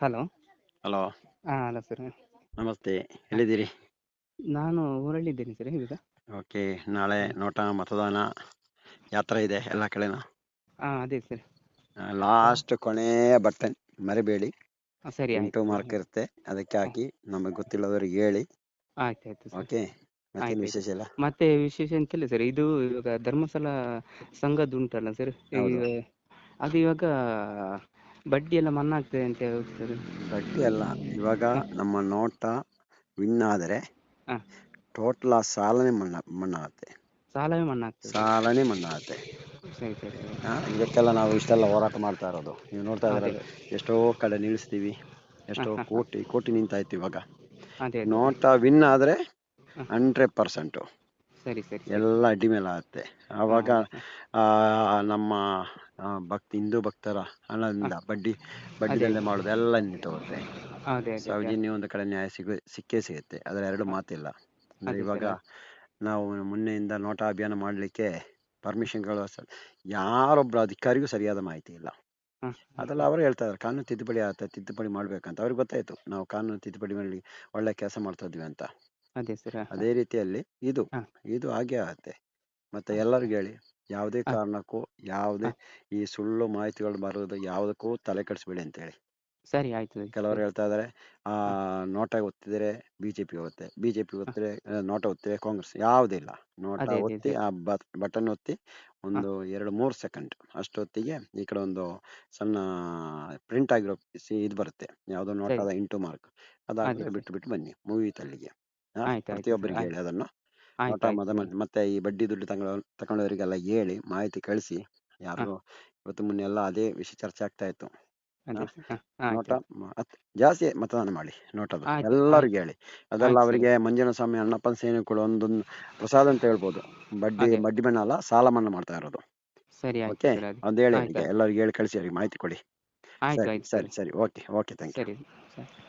Hello. Hello. ಹಾ hello sir. ನಮಸ್ತೆ. ಎಲ್ಲಿದ್ದೀರಿ? ನಾನು ಊರಲ್ಲಿದ್ದೇನೆ ಸರ್. ಈಗ ಓಕೆ. ನಾಳೆ ನೋಟ ಮತದಾನ ಯಾತ್ರೆ ಇದೆ ಎಲ್ಲ ಕಡೆನೂ? ಹಾ ಅದೇ ಸರ್. ಲಾಸ್ಟ್ ಕೊನೆಯ ಬರ್ತೇನೆ ಮರಿಬೇಡಿ. ಸರಿ ಎಂಟು ಆಯ್ತು ಮಾರ್ಕ್ ಇರುತ್ತೆ. ಅದಕ್ಕೆ ಹಾಕಿ ನಮಗೆ ಗೊತ್ತಿಲ್ಲದವ್ರಿಗೆ ಹೇಳಿ. ಆಯ್ತು ಆಯ್ತು ಸರ್. ಓಕೆ. ಮತ್ತೆ ಆಯ್ತು, ವಿಶೇಷ ಇಲ್ಲ ಮತ್ತೆ ವಿಶೇಷ ಎಂತಿಲ್ಲ ಸರ್. ಇದು ಇವಾಗ ಧರ್ಮಸ್ಥಳ ಸಂಘದ್ದು ಉಂಟಲ್ಲ ಸರ್. ಹೌದು. ಈಗ ಅದು ಇವಾಗ ಬಡ್ಡಿ ಎಲ್ಲ ಮನ್ನಾ ಆಗ್ತದೆ ಅಂತ ಹೇಳುದು ಸರ್. ಬಡ್ಡಿ ಅಲ್ಲ ಇವಾಗ ನಮ್ಮ ನೋಟ ವಿನ್ ಆದರೆ ಹಾ. ಟೋಟಲ್ ಆ ಸಾಲನೇ ಮನ್ನಾ ಆಗುತ್ತೆ. ಸಾಲವೇ ಮನ್ನಾ ಆಗ್ತದೆ ಸಾಲನೇ ಮನ್ನಾ ಆಗುತ್ತೆ. ಸರಿ ಸರಿ ಸರಿ. ಹಾ, ಇದಕ್ಕೆಲ್ಲ ನಾವು ಇಷ್ಟೆಲ್ಲ ಹೋರಾಟ ಮಾಡ್ತಾ ಇರೋದು. ನೀವು ನೋಡ್ತಾ ಇದ್ರೆ ಎಷ್ಟೋ ಕಡೆ ನಿಲ್ಲಿಸ್ತೀವಿ ಎಷ್ಟೋ. ಕೋಟಿ ಕೋಟಿ ನಿಂತಾಯ್ತು ಇವಾಗ. ಅದೇ ಅದೇ. ನೋಟ ವಿನ್ ಆದ್ರೆ. ಹಂಡ್ರೆಡ್ ಪರ್ಸೆಂಟು ಸರಿ ಸರಿ ಎಲ್ಲ ಅಡ್ಡಿ ಮೇಲೆ ಆಗುತ್ತೆ. ಆವಾಗ ಆ, ನಮ್ಮ ಭಕ್ತಿ ಹಿಂದೂ ಭಕ್ತರ ಹಣದಿಂದ ಬಡ್ಡಿ ಬಡ್ಡಿದಲ್ಲೇ ಮಾಡೋದು ಎಲ್ಲ ನಿಂತೋಗುತ್ತೆ. ಅದೇ ಅದೇ ಸೌಜನ್ಯ ಒಂದು ಕಡೆ ನ್ಯಾಯ ಸಿಗ ಸಿಕ್ಕೇ ಸಿಗುತ್ತೆ. ಅದರ ಎರಡು ಮಾತಿಲ್ಲ. ಅಂದ್ರೆ ಇವಾಗ. ನಾವು ಮೊನ್ನೆಯಿಂದ ನೋಟಾ ಅಭಿಯಾನ ಮಾಡಲಿಕ್ಕೆ ಪರ್ಮಿಷನ್ಗಳು ಯಾರೊಬ್ಬರು ಅಧಿಕಾರಿಗೂ ಸರಿಯಾದ ಮಾಹಿತಿ ಇಲ್ಲ. ಅದೆಲ್ಲ ಅವರು ಹೇಳ್ತಾ ಇದ್ದಾರೆ ಕಾನೂನು ತಿದ್ದುಪಡಿ ಆಗುತ್ತೆ ತಿದ್ದುಪಡಿ ಮಾಡ್ಬೇಕಂತ. ಅವ್ರಿಗೆ ಗೊತ್ತಾಯ್ತು ನಾವು ಕಾನೂನು ತಿದ್ದುಪಡಿ ಮಾಡಿ ಒಳ್ಳೆ ಕೆಲಸ ಮಾಡ್ತಾ ಇದ್ವಿ ಅಂತ. ಅದೇ ರೀತಿಯಲ್ಲಿ ಇದು ಇದು ಹಾಗೆ ಆಗತ್ತೆ. ಮತ್ತೆ ಎಲ್ಲರಿಗೂ ಹೇಳಿ ಯಾವುದೇ ಹಾ. ಕಾರಣಕ್ಕೂ ಯಾವುದೇ ಹಾ. ಈ ಸುಳ್ಳು ಮಾಹಿತಿಗಳು ಬರೋದು ಯಾವುದಕ್ಕೂ ತಲೆ ಕೆಡಿಸ್ಬೇಡಿ ಅಂತ ಹೇಳಿ ಸರಿ ಆಯ್ತು ಕೆಲವರು ಹೇಳ್ತಾ ಇದಾರೆ ಆ ನೋಟ ಒತ್ತಿದ್ರೆ ಬಿಜೆಪಿ ಹೋಗುತ್ತೆ ಬಿಜೆಪಿ ಒತ್ತಿದ್ರೆ ಆ, ನೋಟ ಒತ್ತಿದ್ರೆ ಕಾಂಗ್ರೆಸ್ ಯಾವುದಿಲ್ಲ ನೋಟ ಅದೇ, ಅದೇ, ಒತ್ತಿ ಅದೇ. ಆ ಬಟನ್ ಒತ್ತಿ ಒಂದು ಎರಡು ಮೂರು ಸೆಕೆಂಡ್ ಅಷ್ಟೊತ್ತಿಗೆ ಈ ಕಡೆ ಒಂದು ಸಣ್ಣ ಪ್ರಿಂಟ್ ಆಗಿರೋ ಸಿ- ಇದು ಬರುತ್ತೆ. ಯಾವುದೋ ನೋಟದ ಇಂಟು ಮಾರ್ಕ್. ಅದೇ, ಬಿಟ್ಟು ಬಿಟ್ಟು ಬನ್ನಿ ಮೂವಿ ತಳ್ಳಿಗೆ ಹಾ, ಆಯ್ತು, ಪ್ರತಿಯೊಬ್ಬರಿಗೆ ಆಯ್ತು. ಹೇಳಿ ಅದನ್ನು. ಆಯ್ತು ಆಯ್ತು ಮತ್ತೆ ಈ ಬಡ್ಡಿ ದುಡ್ಡು ತಗೊಳ್ಳೋ ತಗೊಂಡವರಿಗೆಲ್ಲ ಹೇಳಿ ಮಾಹಿತಿ ಕಳಿಸಿ. ಯಾರು ಇವತ್ತು ಮುನ್ನೆ ಎಲ್ಲ ಅದೇ ವಿಷಯ ಚರ್ಚೆ ಆಗ್ತಾ ಇತ್ತು. ಅದೇ. ಹಾ. ಸರ್. ಹಾ, ಆಯ್ತು ನೋಟ ಮ- ಅತ್- ಜಾಸ್ತಿ ಮತದಾನ ಮಾಡಿ ನೋಟದ. ಆಯ್ತು, ಎಲ್ಲರಿಗೂ ಹೇಳಿ. ಅದೆಲ್ಲ ಆಯ್ತು ಅವರಿಗೆ ಮಂಜುನಾಥ ಸ್ವಾಮಿ ಅಣ್ಣಪ್ಪನ ಸೇನೆ ಕೂಡ ಒಂದೊಂದು ಪ್ರಸಾದ ಅಂತ ಹೇಳ್ಬೋದು. ಬಡ್ಡಿ ಅದೇ. ಬಡ್ಡಿ ಮಣ್ಣ ಅಲ್ಲ ಸಾಲ ಮನ್ನಾ ಮಾಡ್ತಾ ಇರೋದು. ಸರಿ ಆಯ್ತು ಓಕೆ? ಸರ್ ಅದೇ ಅದು ಹೇಳಿ ಆಯ್ತು, ಅವರಿಗೆ ಎಲ್ಲರಿಗೂ ಹೇಳಿ ಕಳಿಸಿ ಅವರಿಗೆ ಮಾಹಿತಿ ಕೊಡಿ. ಆಯ್ತು ಸರಿ. ಆಯ್ತು ಸರಿ ಸರಿ. Okay okay thank you. ಸರಿ. ಸರಿ.